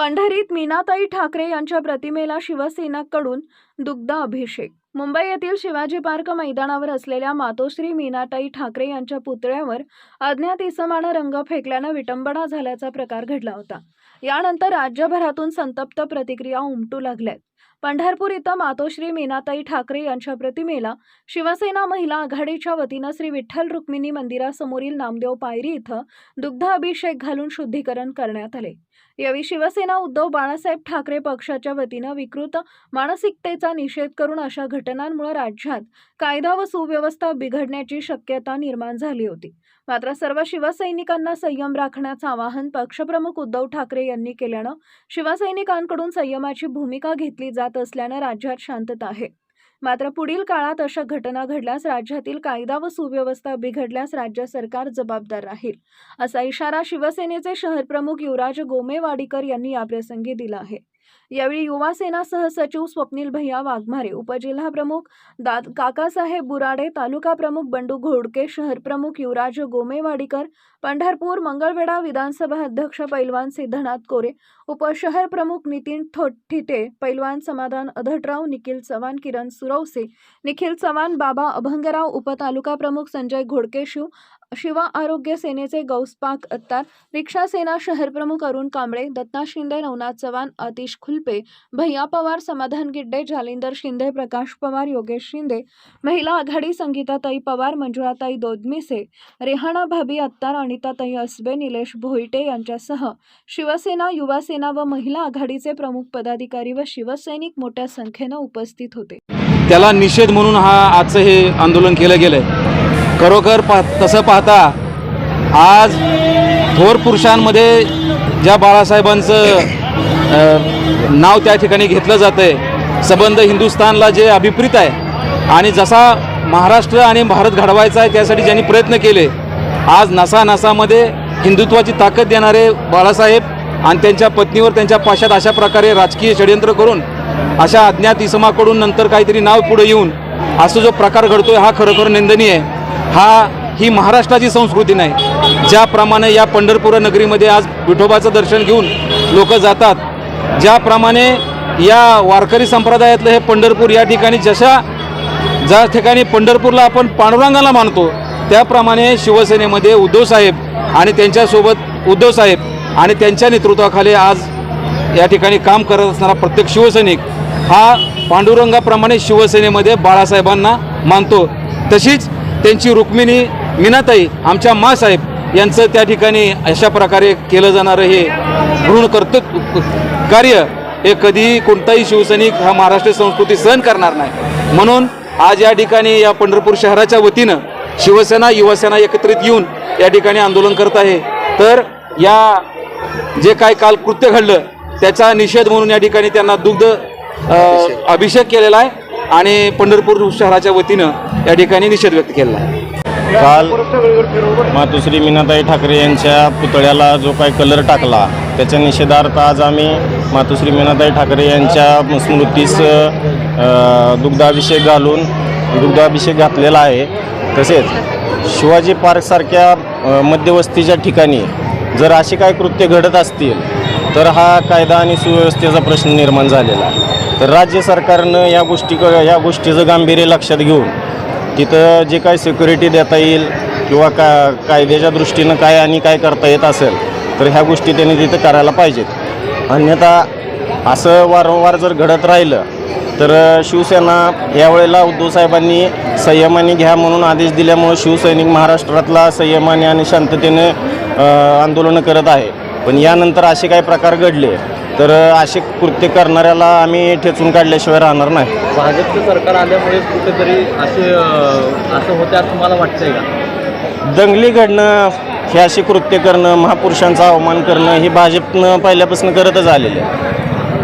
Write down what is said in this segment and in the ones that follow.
पंढरीत मीनाताई ठाकरे यांच्या प्रतिमेला शिवसेनाकडून दुग्ध अभिषेक. मुंबई येथील शिवाजी पार्क मैदानावर असलेल्या मातोश्री मीनाताई ठाकरे यांच्या पुतळ्यावर अज्ञात इसमानं रंग फेकल्यानं विटंबना झाल्याचा प्रकार घडला होता. यानंतर राज्यभरातून संतप्त प्रतिक्रिया उमटू लागल्यात. पंढरपूर इथं मातोश्री मीनाताई ठाकरे यांच्या प्रतिमेला शिवसेना महिला आघाडीच्या वतीनं श्री विठ्ठल रुक्मिणी मंदिरासमोरील नामदेव पायरी इथं दुग्ध अभिषेक घालून शुद्धीकरण करण्यात आले. यावेळी शिवसेना उद्धव बाळासाहेब ठाकरे पक्षाच्या वतीनं विकृत मानसिकतेचा निषेध करून अशा घटनांमुळे राज्यात कायदा व सुव्यवस्था बिघडण्याची शक्यता निर्माण झाली होती. मात्र सर्व शिवसैनिकांना संयम राखण्याचं आवाहन पक्षप्रमुख उद्धव ठाकरे यांनी केल्यानं शिवसैनिकांकडून संयमाची भूमिका घेतली जात असल्यानं राज्यात शांतता आहे. मात्र पुढील काळात अशा घटना घडल्यास राज्यातील कायदा व सुव्यवस्था बिघडल्यास राज्य सरकार जबाबदार राहील असा इशारा शिवसेनेचे शहर प्रमुख युवराज गोमेवाडीकर यांनी याप्रसंगी दिला आहे. यावेळी युवा सेना सहसचिव स्वप्नील भैया वाघमारे उपजिल्हा प्रमुख दाद काकासाहेब बुराडे तालुका प्रमुख बंडू घोडके शहर प्रमुख युवराज गोमेवाडीकर पंढरपूर मंगळवेढा विधानसभा अध्यक्ष पैलवान सिद्धनाथ कोरे उपशहर प्रमुख नितीन ठोठिटे पैलवान समाधान अधटराव निखिल चव्हाण किरण सुरवसे निखिल चव्हाण बाबा अभंगराव उपतालुका प्रमुख संजय घोडके शिव शिवा आरोग्य सेनेचे गौसपाक अत्तार रिक्षा सेना शहर प्रमुख अरुण कांबळे दत्ता शिंदे नवनाथ चव्हाण आतिश खुलपे भैया पवार समाधान गिड्डे जालिंदर शिंदे प्रकाश पवार योगेश शिंदे महिला आघाडी संगीताताई पवार मंजुळाताई दोदमिसे रेहाणा भाभी अत्तार अनिताताई असबे निलेश भोईटे यांच्यासह शिवसेना युवासेना व महिला आघाडीचे प्रमुख पदाधिकारी व शिवसैनिक मोठ्या संख्येनं उपस्थित होते. त्याला निषेध म्हणून हा आजचं हे आंदोलन केलं गेलं खरोखर पा तसं पाहता आज थोर पुरुषांमध्ये ज्या बाळासाहेबांचं नाव त्या ठिकाणी घेतलं जातं आहे सबंध हिंदुस्थानला जे अभिप्रित आहे आणि जसा महाराष्ट्र आणि भारत घडवायचा आहे त्यासाठी ज्यांनी प्रयत्न केले आज नसा नसामध्ये हिंदुत्वाची ताकद देणारे बाळासाहेब आणि त्यांच्या पत्नीवर त्यांच्या पाशात अशा प्रकारे राजकीय षडयंत्र करून अशा अज्ञात इसमाकडून नंतर काहीतरी नाव पुढे येऊन असं जो प्रकार घडतोय हा खरोखर निंदनीय आहे. हा ही महाराष्ट्राची संस्कृती नाही. ज्याप्रमाणे या पंढरपूर नगरीमध्ये आज विठोबाचं दर्शन घेऊन लोक जातात ज्याप्रमाणे या वारकरी संप्रदायातलं हे पंढरपूर या ठिकाणी जशा ज्या ठिकाणी पंढरपूरला आपण पांडुरंगाला मानतो त्याप्रमाणे शिवसेनेमध्ये उद्धव साहेब आणि त्यांच्यासोबत उद्धव साहेब आणि त्यांच्या नेतृत्वाखाली आज या ठिकाणी काम करत असणारा प्रत्येक शिवसैनिक हा पांडुरंगाप्रमाणे शिवसेनेमध्ये बाळासाहेबांना मानतो. तशीच त्यांची रुक्मिणी मीनाताई आमच्या मासाहेब यांचं त्या ठिकाणी अशा प्रकारे केलं जाणारं हे ऋण कर्तृत्व कार्य हे कधीही कोणताही शिवसैनिक हा महाराष्ट्र संस्कृती सहन करणार नाही. म्हणून आज या ठिकाणी या पंढरपूर शहराच्या वतीनं शिवसेना युवासेना एकत्रित येऊन या ठिकाणी आंदोलन करत आहे. तर या जे काय काल कृत्य घडलं त्याचा निषेध म्हणून या ठिकाणी त्यांना दुग्ध अभिषेक. केलेला आहे आणि पंढरपूर शहराच्या वतीनं या ठिकाणी निषेध व्यक्त केलेला आहे. काल मातोश्री मीनाताई ठाकरे यांच्या पुतळ्याला जो काही कलर टाकला त्याच्या निषेधार्थ आज आम्ही मातोश्री मीनाताई ठाकरे यांच्या स्मृतीस दुग्धाभिषेक घालून दुग्धाभिषेक घातलेला आहे. तसेच शिवाजी पार्कसारख्या मध्यवस्तीच्या ठिकाणी जर असे काही कृत्य घडत असतील तर हा कायदा आणि सुव्यवस्थेचा प्रश्न निर्माण झालेला आहे. तर राज्य सरकारनं या गोष्टी या गोष्टीचं गांभीर्य लक्षात घेऊन तिथं जे काय सिक्युरिटी देता येईल किंवा का कायद्याच्या दृष्टीनं काय आणि काय करता येत असेल तर ह्या गोष्टी त्यांनी तिथं करायला पाहिजेत. अन्यथा असं वारंवार जर घडत राहिलं तर शिवसेना यावेळेला उद्धव साहेबांनी संयमाने घ्या म्हणून आदेश दिल्यामुळे शिवसैनिक महाराष्ट्रातला संयमाने आणि शांततेने आंदोलनं करत आहे. पण यानंतर असे काही प्रकार घडले तर असे कृत्य करणाऱ्याला आम्ही ठेचून काढल्याशिवाय राहणार नाही. भाजपचं सरकार आल्यामुळे कुठेतरी असे असं होते असं तुम्हाला वाटतंय का? दंगली घडणं हे असे कृत्य करणं महापुरुषांचा अवमान करणं हे भाजपनं पहिल्यापासून करतच आलेलं आहे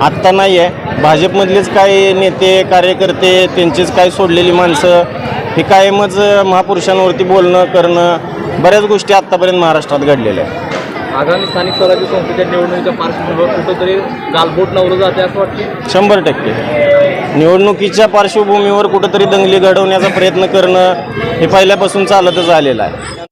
आत्ता नाही आहे भाजपमधलेच काही नेते कार्यकर्ते त्यांचीच काही सोडलेली माणसं हे कायमच महापुरुषांवरती बोलणं करणं बऱ्याच गोष्टी आत्तापर्यंत महाराष्ट्रात घडलेल्या आहेत. आगामी स्थानिक स्वराज्य संस्थेच्या निवडणुकीच्या पार्श्वभूमीवर कुठेतरी गालबोट लावलं जाते असं वाटतं शंभर टक्के. निवडणुकीच्या पार्श्वभूमीवर कुठंतरी दंगली घडवण्याचा प्रयत्न करणं हे पहिल्यापासून चालतच आलेलं आहे.